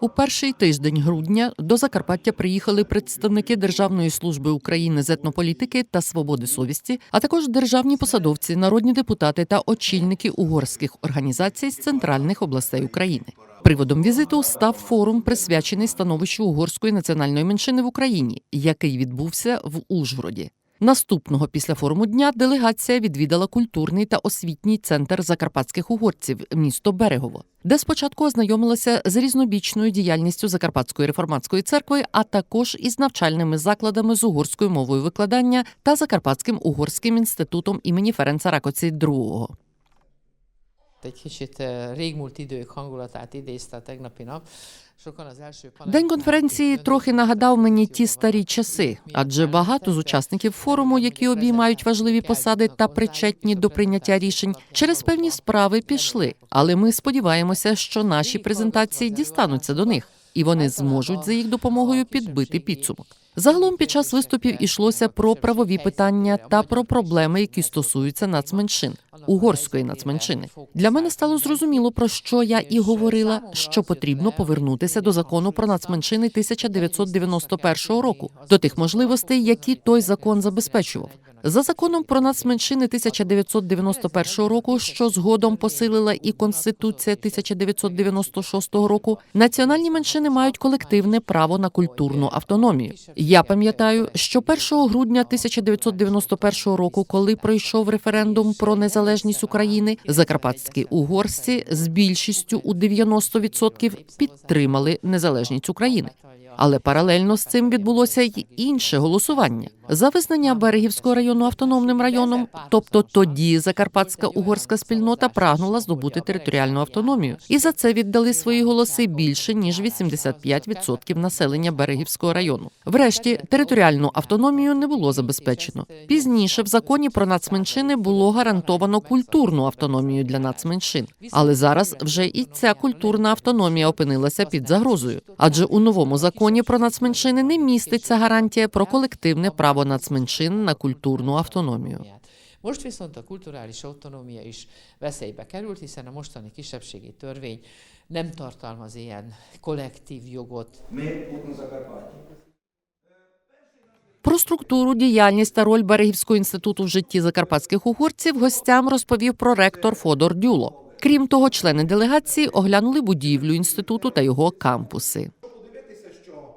У перший тиждень грудня до Закарпаття приїхали представники Державної служби України з етнополітики та свободи совісті, а також державні посадовці, народні депутати та очільники угорських організацій з центральних областей України. Приводом візиту став форум, присвячений становищу угорської національної меншини в Україні, який відбувся в Ужгороді. Наступного після форуму дня делегація відвідала культурний та освітній центр закарпатських угорців, місто Берегово, де спочатку ознайомилася з різнобічною діяльністю Закарпатської реформатської церкви, а також із навчальними закладами з угорською мовою викладання та Закарпатським угорським інститутом імені Ференца Ракоці II. Egy kicsit eh, régmúlt idők hangulatát idézte a tegnapi nap. День конференції трохи нагадав мені ті старі часи, адже багато з учасників форуму, які обіймають важливі посади та причетні до прийняття рішень, через певні справи пішли. Але ми сподіваємося, що наші презентації дістануться до них, і вони зможуть за їх допомогою підбити підсумок. Загалом під час виступів ішлося про правові питання та про проблеми, які стосуються нацменшин. Угорської нацменшини для мене стало зрозуміло про що я і говорила, що потрібно повернутися до закону про нацменшини 1991 року, до тих можливостей, які той закон забезпечував. За законом про нацменшини 1991 року, що згодом посилила і Конституція 1996 року, національні меншини мають колективне право на культурну автономію. Я пам'ятаю, що 1 грудня 1991 року, коли пройшов референдум про незалежність України, закарпатські угорці з більшістю у 90% підтримали незалежність України. Але паралельно з цим відбулося й інше голосування за визнання Берегівського району автономним районом. Тобто тоді закарпатська угорська спільнота прагнула здобути територіальну автономію, і за це віддали свої голоси більше ніж 85% населення Берегівського району. Врешті територіальну автономію не було забезпечено. Пізніше в законі про нацменшини було гарантовано культурну автономію для нацменшин. Але зараз вже і ця культурна автономія опинилася під загрозою, адже у новому законі про нацменшини не міститься гарантія про колективне право нацменшин на культурну автономію. Most viszont a kulturális autonómia is veszélybe került, hiszen a mostani kisebbségi törvény nem tartalmaz ilyen kollektív jogot. Про структуру, діяльність та роль Берегівського інституту в житті закарпатських угорців гостям розповів проректор Фодор Дюло. Крім того, члени делегації оглянули будівлю інституту та його кампуси. Подивитися, що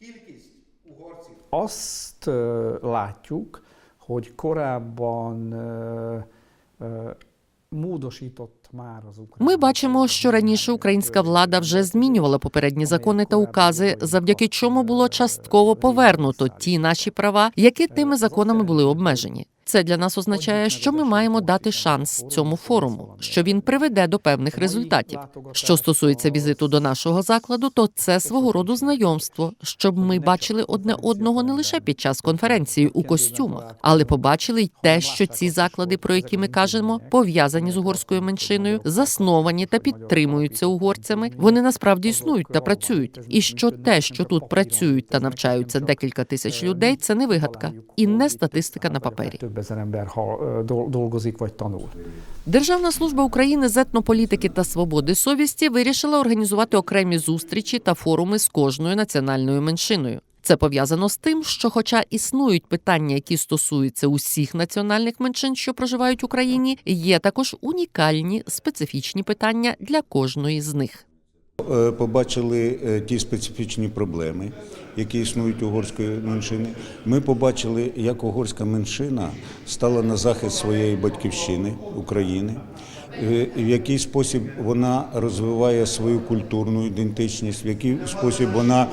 кількість угорців Azt látjuk, hogy korábban módosított. Ми бачимо, що раніше українська влада вже змінювала попередні закони та укази, завдяки чому було частково повернуто ті наші права, які тими законами були обмежені. Це для нас означає, що ми маємо дати шанс цьому форуму, що він приведе до певних результатів. Що стосується візиту до нашого закладу, то це свого роду знайомство, щоб ми бачили одне одного не лише під час конференції у костюмах, але побачили й те, що ці заклади, про які ми кажемо, пов'язані з угорською меншиною, засновані та підтримуються угорцями. Вони насправді існують та працюють. І що те, що тут працюють та навчаються декілька тисяч людей, це не вигадка і не статистика на папері. Több ezer ember ha, dolgozik vagy tanul. Державна служба України з етнополітики та свободи совісті вирішила організувати окремі зустрічі та форуми з кожною національною меншиною. Це пов'язано з тим, що, хоча існують питання, які стосуються усіх національних меншин, що проживають в Україні, є також унікальні специфічні питання для кожної з них. Е, Побачили е, ті специфічні проблеми, які існують угорської меншини. Ми побачили, як угорська меншина стала на захист своєї батьківщини України, е, в який спосіб вона розвиває свою культурну ідентичність, в який спосіб вона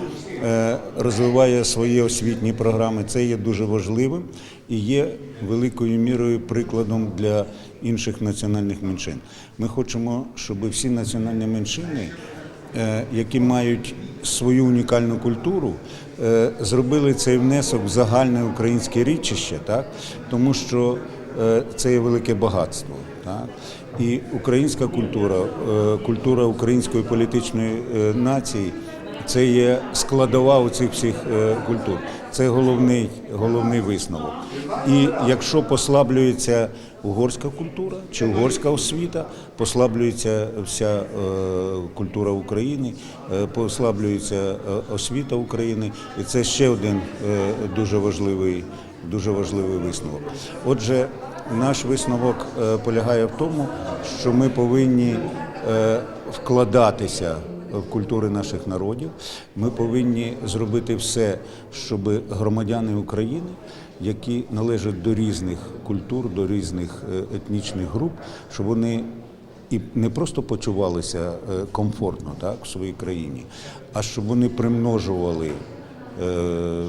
розвиває свої освітні програми. Це є дуже важливим і є великою мірою прикладом для інших національних меншин. Ми хочемо, щоб всі національні меншини які мають свою унікальну культуру, е, зробили цей внесок в загальне українське річище, так? тому що е, це є велике багатство. Так? І українська культура, е, культура української політичної е, нації це є складова у цих всіх е, культур. Це головний, головний висновок. І якщо послаблюється угорська культура чи угорська освіта, послаблюється вся е, культура України, е, послаблюється освіта України, і це ще один дуже важливий, дуже важливий висновок. Отже, наш висновок полягає в тому, що ми повинні вкладатися культури наших народів. Ми повинні зробити все, щоб громадяни України, які належать до різних культур, до різних е, етнічних груп, щоб вони і не просто почувалися е, комфортно так, в своїй країні, а щоб вони примножували е,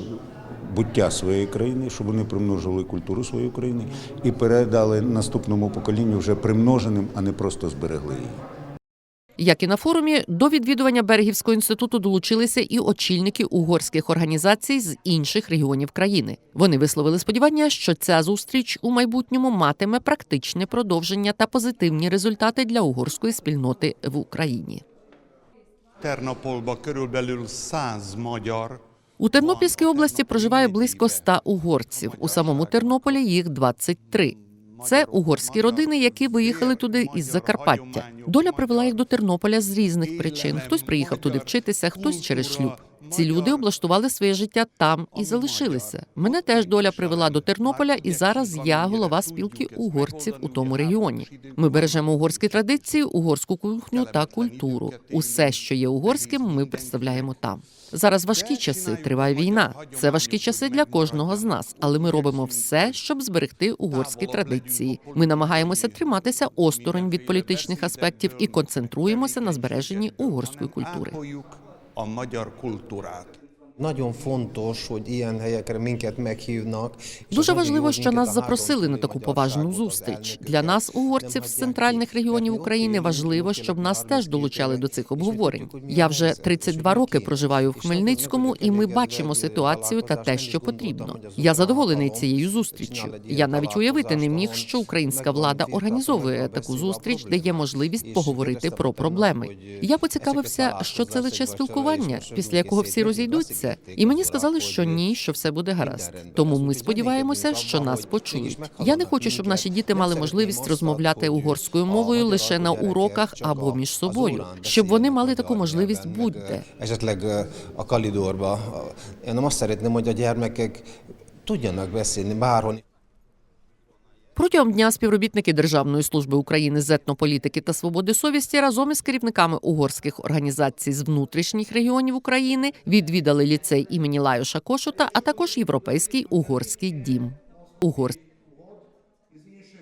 буття своєї країни, щоб вони примножували культуру своєї країни і передали наступному поколінню вже примноженим, а не просто зберегли її. Як і на форумі, до відвідування Берегівського інституту долучилися і очільники угорських організацій з інших регіонів країни. Вони висловили сподівання, що ця зустріч у майбутньому матиме практичне продовження та позитивні результати для угорської спільноти в Україні. Ternopolban körülbelül 100 magyar У Тернопільській області проживає близько ста угорців. У самому Тернополі їх 23. Це угорські родини, які виїхали туди із Закарпаття. Доля привела їх до Тернополя з різних причин. Хтось приїхав туди вчитися, хтось через шлюб. Ці люди облаштували своє життя там і залишилися. Мене теж доля привела до Тернополя, і зараз я голова спілки угорців у тому регіоні. Ми бережемо угорські традиції, угорську кухню та культуру. Усе, що є угорським, ми представляємо там. Зараз важкі часи, триває війна. Це важкі часи для кожного з нас, але ми робимо все, щоб зберегти угорські традиції. Ми намагаємося триматися осторонь від політичних аспектів і концентруємося на збереженні угорської культури. A magyar kultúrát. Nagyon fontos, hogy ilyen helyekre minket meghívnak. Дуже важливо, що нас запросили на таку поважну зустріч. Для нас, угорців з центральних регіонів України, важливо, щоб нас теж долучали до цих обговорень. Я вже helyzet, 32 роки проживаю в. Хмельницькому, і ми бачимо ситуацію та те, що потрібно. Я задоволений цією зустріччю. Я навіть уявити не міг, що українська влада організовує таку зустріч, де є можливість поговорити про проблеми. Я поцікавився, що це лише спілкування, після якого всі розійдуться, і мені сказали, що ні, що все буде гаразд. Тому ми сподіваємося, що нас почують. Я не хочу, щоб наші діти мали можливість розмовляти угорською мовою лише на уроках або між собою, щоб вони мали таку можливість будь-де. Ö, a kalidorba. Én nem azt szeretném, hogy a gyermekek tudjanak beszélni bárhol. Протягом дня співробітники Державної служби України з етнополітики та свободи совісті разом із керівниками угорських організацій з внутрішніх регіонів України відвідали ліцей імені Лайоша Кошута, а також європейський угорський дім. Угор